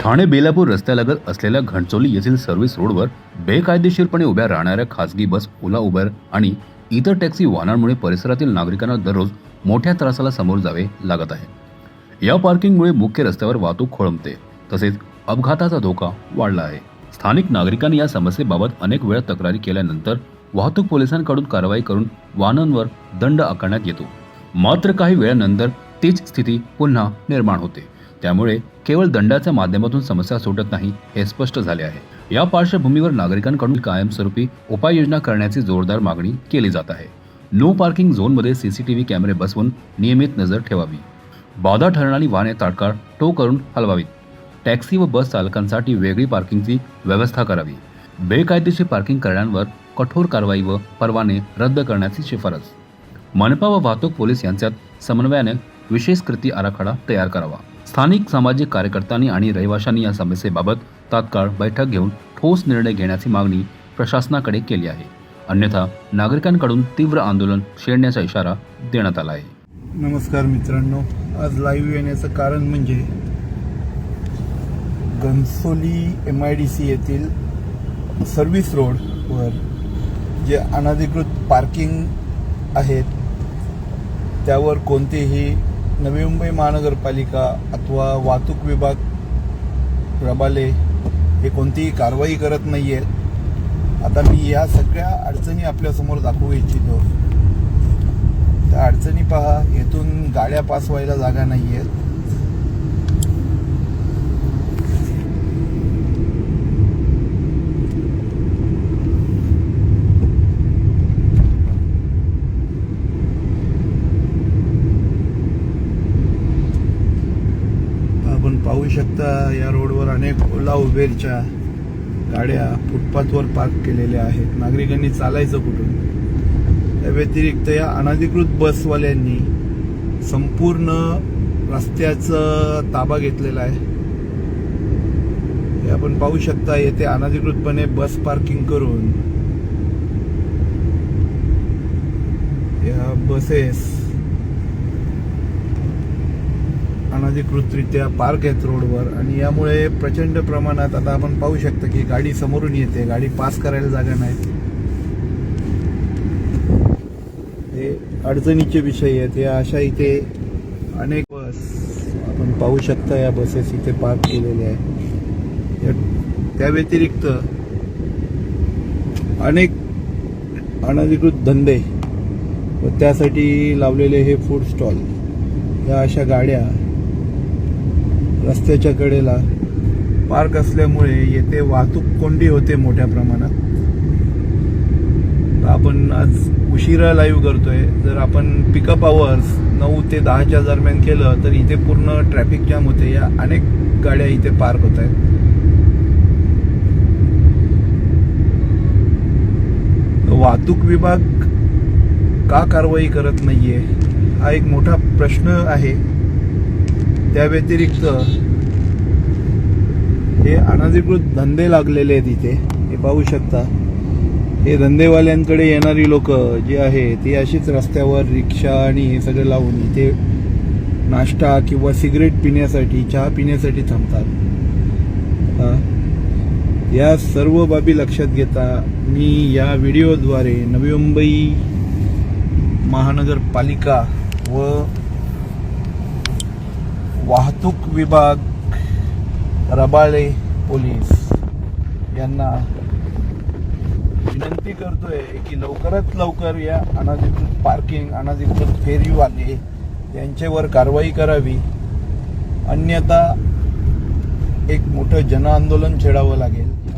ठाणे बेलापूर रस्त्यालगत असलेल्या घणचोली येथील सर्व्हिस रोडवर बेकायदेशीरपणे उभ्या राहणाऱ्या खासगी बस ओला उबर आणि इतर टॅक्सी वाहनांमुळे परिसरातील नागरिकांना दररोज मोठ्या त्रासाला समोर जावे लागत आहे. या पार्किंगमुळे मुख्य रस्त्यावर वाहतूक खोळंबते तसेच अपघाताचा धोका वाढला आहे. स्थानिक नागरिकांनी या समस्येबाबत अनेक वेळा तक्रारी केल्यानंतर वाहतूक पोलिसांकडून कारवाई करून वाहनांवर दंड आकारण्यात येतो. मात्र काही वेळानंतर तीच स्थिती पुन्हा निर्माण होते. त्यामुळे केवळ दंडाच्या माध्यमातून समस्या सुटत नाही हे स्पष्ट झाले आहे. या पार्श्वभूमीवर नागरिकांकडून कायमस्वरूपी उपाययोजना करण्याची जोरदार मागणी केली जात आहे. नो पार्किंग झोनमध्ये सीसीटीव्ही कॅमेरे बसवून नियमित नजर ठेवावी. बाधा ठरणारी वाहने तात्काळ टो करून हलवावीत. टॅक्सी व बस चालकांसाठी वेगळी पार्किंगची व्यवस्था करावी. बेकायदेशीर पार्किंग करणाऱ्यांवर कठोर कारवाई व परवाने रद्द करण्याची शिफारस. मनपा व वाहतूक पोलीस यांच्यात समन्वयाने विशेष कृती आराखडा तयार करावा. स्थानिक सामाजिक कार्यकर्त्यांनी आणि रहिवाशांनी या समस्येबाबत तात्काळ बैठक घेऊन ठोस निर्णय घेण्याची मागणी प्रशासनाकडे केली आहे. अन्यथा नागरिकांकडून तीव्र आंदोलन छेडण्याचा इशारा देण्यात आला आहे. नमस्कार मित्रांनो आज लाईव्ह येण्याचं कारण म्हणजे Ghansoli M I D C येथील सर्व्हिस रोडवर जे अनधिकृत पार्किंग आहेत त्यावर कोणतेही नवी मुंबई महानगरपालिका अथवा वाहतूक विभाग रबाले हे कोणतीही कारवाई करत नाही आहेत आता मी या सगळ्या अडचणी आपल्यासमोर दाखवू इच्छितो. त्या अडचणी पहा येथून गाड्या पास व्हायला जागा नाही आहेत आपण पाहू शकता या रोडवर अनेक ओला उबेरच्या गाड्या फुटपाथवर पार्क केलेल्या आहेत. नागरिकांनी चालायचं कुठून? त्या व्यतिरिक्त या अनधिकृत बसवाल्यांनी संपूर्ण रस्त्याचा ताबा घेतलेला आहे. हे आपण पाहू शकता येथे अनधिकृतपणे बस पार्किंग करून या बसेस अनधिकृतरित्या पार्क आहेत रोडवर आणि यामुळे प्रचंड प्रमाणात आता आपण पाहू शकतो की गाडी समोरून येते गाडी पास करायला जागा नाही. हे अडचणीचे विषय आहेत. या अशा इथे अनेक बस आपण पाहू शकता या बसेस इथे पार्क केलेल्या आहेत. त्या व्यतिरिक्त अनेक अनधिकृत धंदे व त्यासाठी लावलेले हे फूड स्टॉल या अशा गाड्या रस्त्याच्या कडेला पार्क असल्यामुळे येथे वाहतूक कोंडी होते मोठ्या प्रमाणात. आपण आज उशिरा लाईव्ह करतोय. जर आपण पिकअप आवर्स नऊ ते दहाच्या दरम्यान केलं तर इथे पूर्ण ट्रॅफिक जाम होते. या अनेक गाड्या इथे पार्क होत आहेत. वाहतूक विभाग का कारवाई करत नाहीये हा एक मोठा प्रश्न आहे. त्या व्यतिरिक्त हे अनधिकृत धंदे लागलेले आहेत इथे. हे पाहू शकता. हे धंदेवाल्यांकडे येणारी लोक जी आहे ती अशीच रस्त्यावर रिक्षा आणि हे सगळं लावून इथे नाश्ता किंवा सिगरेट पिण्यासाठी चहा पिण्यासाठी थांबतात. या सर्व बाबी लक्षात घेता मी या व्हिडिओद्वारे नवी मुंबई महानगरपालिका व वाहतूक विभाग रबाळे पोलीस यांना विनंती करतोय की लवकरात लवकर या अनधिकृत पार्किंग अनधिकृत फेरीवाले यांच्यावर कारवाई करावी. अन्यथा एक मोठं जनआंदोलन छेडावं लागेल.